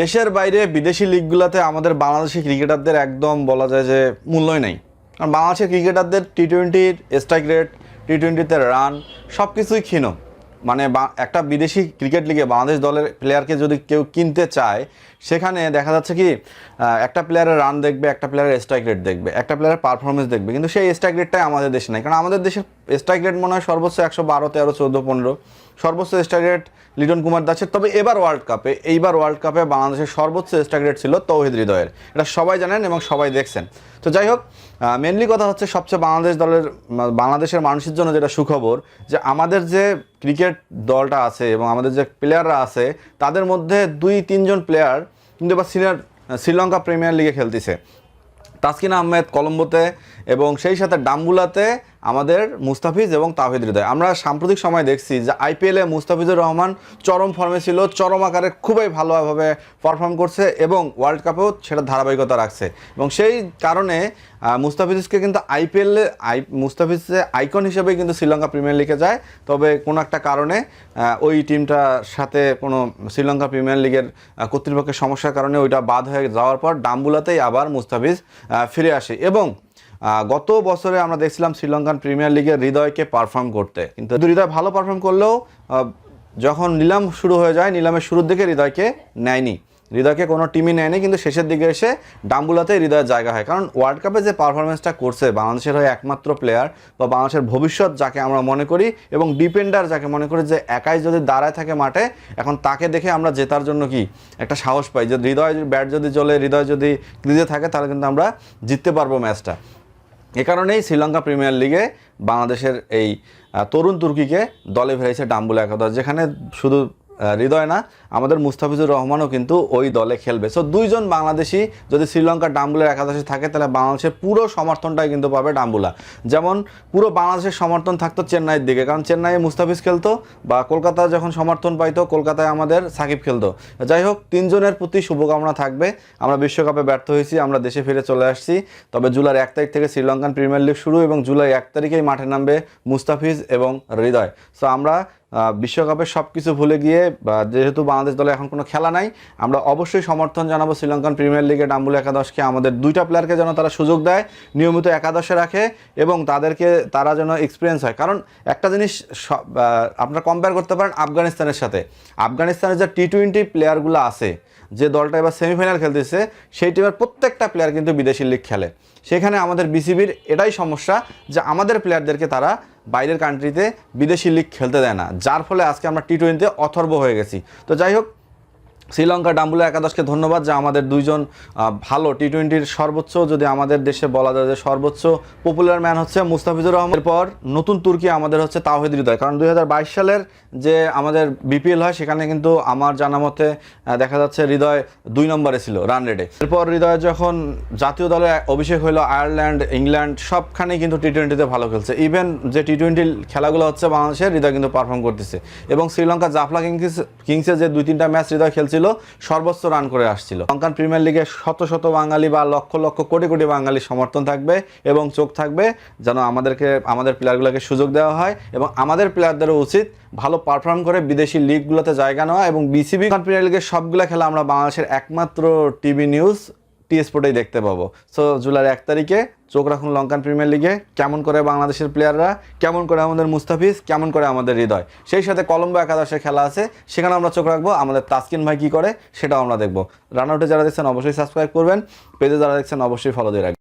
দেশের বাইরে বিদেশি লিগগুলোতে আমাদের বাংলাদেশি ক্রিকেটারদের একদম বলা যায় যে মূল্যই নেই। কারণ বাংলাদেশের ক্রিকেটারদের টি টোয়েন্টির স্ট্রাইক রেট টি টোয়েন্টিতে রান সব কিছুই ক্ষীণ। মানে একটা বিদেশি ক্রিকেট লিগে বাংলাদেশ দলের প্লেয়ারকে যদি কেউ কিনতে চায়, সেখানে দেখা যাচ্ছে কি একটা প্লেয়ারের রান দেখবে, একটা প্লেয়ারের স্ট্রাইক রেট দেখবে, একটা প্লেয়ারের পারফরমেন্স দেখবে। কিন্তু সেই স্ট্রাইক রেটটাই আমাদের দেশে নাই। কারণ আমাদের দেশের স্ট্রাইক রেট মনে হয় সর্বোচ্চ একশো বারো, তেরো, চোদ্দ, পনেরো। সর্বোচ্চ স্ট্রাইক রেট লিটন কুমার দাসের। তবে এবার ওয়ার্ল্ড কাপে এইবার ওয়ার্ল্ড কাপে বাংলাদেশের সর্বোচ্চ স্ট্রাইক রেট ছিল তৌহিদ হৃদয়ের। এটা সবাই জানেন এবং সবাই দেখছেন। তো যাই হোক মেনলি কথা হচ্ছে সবচেয়ে বাংলাদেশ দলের, বাংলাদেশের মানুষের জন্য যেটা সুখবর, যে আমাদের যে ক্রিকেট দলটা আছে এবং আমাদের যে প্লেয়াররা আছে, তাদের মধ্যে দুই, তিনজন প্লেয়ার কিন্তু এবার সিনিয়র, শ্রীলঙ্কা প্রিমিয়ার লিগে খেলতেছে। তাসকিন আহমেদ কলম্বোতে এবং সেই সাথে ডাম্বুলাতে আমাদের মুস্তাফিজ এবং তাহিদ হৃদয়। আমরা সাম্প্রতিক সময় দেখছি যে আইপিএলে মুস্তাফিজুর রহমান চরম ফর্মে ছিল, চরম আকারে খুবই ভালোভাবে পারফর্ম করছে এবং ওয়ার্ল্ড কাপেও সেটা ধারাবাহিকতা রাখছে। এবং সেই কারণে মুস্তাফিজকে কিন্তু আইপিএলে আই মুস্তাফিজে আইকন হিসেবে কিন্তু শ্রীলঙ্কা প্রিমিয়ার লিগে যায়। তবে কোনো একটা কারণে ওই টিমটার সাথে কোনো শ্রীলঙ্কা প্রিমিয়ার লিগের কর্তৃপক্ষের সমস্যার কারণে ওইটা বাদ হয়ে যাওয়ার পর ডাম্বুলাতেই আবার মুস্তাফিজ ফিরে আসে। এবং গত বছরে আমরা দেখছিলাম শ্রীলঙ্কান প্রিমিয়ার লিগের হৃদয়কে পারফর্ম করতে। কিন্তু হৃদয় ভালো পারফর্ম করলেও যখন নিলাম শুরু হয়ে যায়, নিলামের শুরুর দিকে হৃদয়কে নেয়নি। হৃদয়কে কোনো টিমই নেয়নি, কিন্তু শেষের দিকে এসে ডাম্বুলাতে হৃদয়ের জায়গা হয়। কারণ ওয়ার্ল্ড কাপে যে পারফরমেন্সটা করছে, বাংলাদেশের হয়ে একমাত্র প্লেয়ার বা বাংলাদেশের ভবিষ্যৎ যাকে আমরা মনে করি এবং ডিপেন্ডার যাকে মনে করি যে একাই যদি দাঁড়ায় থাকে মাঠে, এখন তাকে দেখে আমরা জেতার জন্য কি একটা সাহস পাই? যে হৃদয় ব্যাট যদি চলে হৃদয় যদি ক্রিজে থাকে, তাহলে কিন্তু আমরা জিততে পারব ম্যাচটা। কারণেই শ্রীলঙ্কা প্রিমিয়ার লিগে বাংলাদেশের এই তরুণ তুর্কিকে দলে ফেরাইছে ডাম্বুল একাদশ যেখানে শুধু হৃদয় না, আমাদের মুস্তাফিজুর রহমানও কিন্তু ওই দলে খেলবে। সো দুইজন বাংলাদেশি যদি শ্রীলঙ্কার ডাম্বুলার একাদশে থাকে, তাহলে বাংলাদেশের পুরো সমর্থনটাই কিন্তু পাবে ডাম্বুলা। যেমন পুরো বাংলাদেশের সমর্থন থাকতো চেন্নাইয়ের দিকে, কারণ চেন্নাইয়ে মুস্তাফিজ খেলতো বা কলকাতা যখন সমর্থন পাইতো, কলকাতায় আমাদের সাকিব খেলতো। যাই হোক, তিনজনের প্রতি শুভকামনা থাকবে। আমরা বিশ্বকাপে ব্যর্থ হয়েছি, আমরা দেশে ফিরে চলে আসছি। তবে জুলাই এক তারিখ থেকে শ্রীলঙ্কান প্রিমিয়ার লিগ শুরু এবং জুলাই এক তারিখেই মাঠে নামবে মুস্তাফিজ এবং হৃদয়। সো আমরা বিশ্বকাপের সব কিছু ভুলে গিয়ে যেহেতু বাংলাদেশ দলে এখন কোনো খেলা নাই, আমরা অবশ্যই সমর্থন জানাব শ্রীলঙ্কান প্রিমিয়ার লিগে ডাম্বুল একাদশকে। আমাদের দুইটা প্লেয়ারকে যেন তারা সুযোগ দেয়, নিয়মিত একাদশে রাখে, এবং তাদেরকে তারা যেন এক্সপিরিয়েন্স হয়। কারণ একটা জিনিস আপনারা কম্পেয়ার করতে পারেন আফগানিস্তানের সাথে। আফগানিস্তানের যে টি টোয়েন্টি প্লেয়ারগুলো আছে, যে দলটা এবার সেমিফাইনাল খেলতেছে, সেই টিমের প্রত্যেকটা প্লেয়ার কিন্তু বিদেশি লিগ খেলে। সেখানে আমাদের বিসিবির এটাই সমস্যা যে আমাদের প্লেয়ারদেরকে তারা বাইরের কান্ট্রিতে বিদেশি লিগ খেলতে দেয় না। যার ফলে আজকে আমরা টি টোয়েন্টিতে অথর্ব হয়ে গেছি। তো যাই হোক শ্রীলঙ্কা ডাম্বুলা একাদশকে ধন্যবাদ, যে আমাদের দুইজন ভালো টি টোয়েন্টির সর্বোচ্চ। যদি আমাদের দেশে বলা যায় যে সর্বোচ্চ পপুলার ম্যান হচ্ছে মুস্তাফিজুর রহমানের পর নতুন তুর্কি আমাদের হচ্ছে তাওহিদ হৃদয়। কারণ দুই হাজার বাইশ সালের যে আমাদের বিপিএল হয়, সেখানে কিন্তু আমার জানা মতে দেখা যাচ্ছে হৃদয় দুই নম্বরে ছিল রান রেটে এরপর হৃদয় যখন জাতীয় দলে অভিষেক হলো আয়ারল্যান্ড, ইংল্যান্ড, সবখানেই কিন্তু টি টোয়েন্টিতে ভালো খেলছে। ইভেন যে টি টোয়েন্টি খেলাগুলো হচ্ছে বাংলাদেশের, হৃদয় কিন্তু পারফর্ম করতেছে। এবং শ্রীলঙ্কা জাফলা কিংস, কিংসে যে দুই তিনটা ম্যাচ হৃদয় খেলছিল সর্বোচ্চ রান করে আসছিল। লঙ্কান প্রিমিয়ার লিগে শত শত বাঙালি বা লক্ষ লক্ষ কোটি কোটি বাঙালি সমর্থন থাকবে এবং চোখ থাকবে যেন আমাদেরকে, আমাদের প্লেয়ারগুলোকে সুযোগ দেওয়া হয় এবং আমাদের প্লেয়ারদেরও উচিত ভালো পারফর্ম করে বিদেশি লিগগুলোতে জায়গা নেওয়া এবং বিসিবি প্রিমিয়ার লিগের সবগুলো খেলা আমরা বাংলাদেশের একমাত্র টিভি নিউজ টি স্পোর্টেই দেখতে পাবো। সো জুলাই এক তারিখে চোখ রাখুন লঙ্কান প্রিমিয়ার লিগে কেমন করে বাংলাদেশের প্লেয়াররা কেমন করে আমাদের মুস্তাফিজ, কেমন করে আমাদের হৃদয়। সেই সাথে কলম্বো একাদশে খেলা আছে সেখানে আমরা চোখ রাখব, আমাদের তাসকিন ভাই কী করে, সেটাও আমরা দেখব। রান আউটে যারা দেখছেন, অবশ্যই সাবস্ক্রাইব করবেন। পেজে যারা দেখছেন, অবশ্যই ফলো দিয়ে রাখবেন।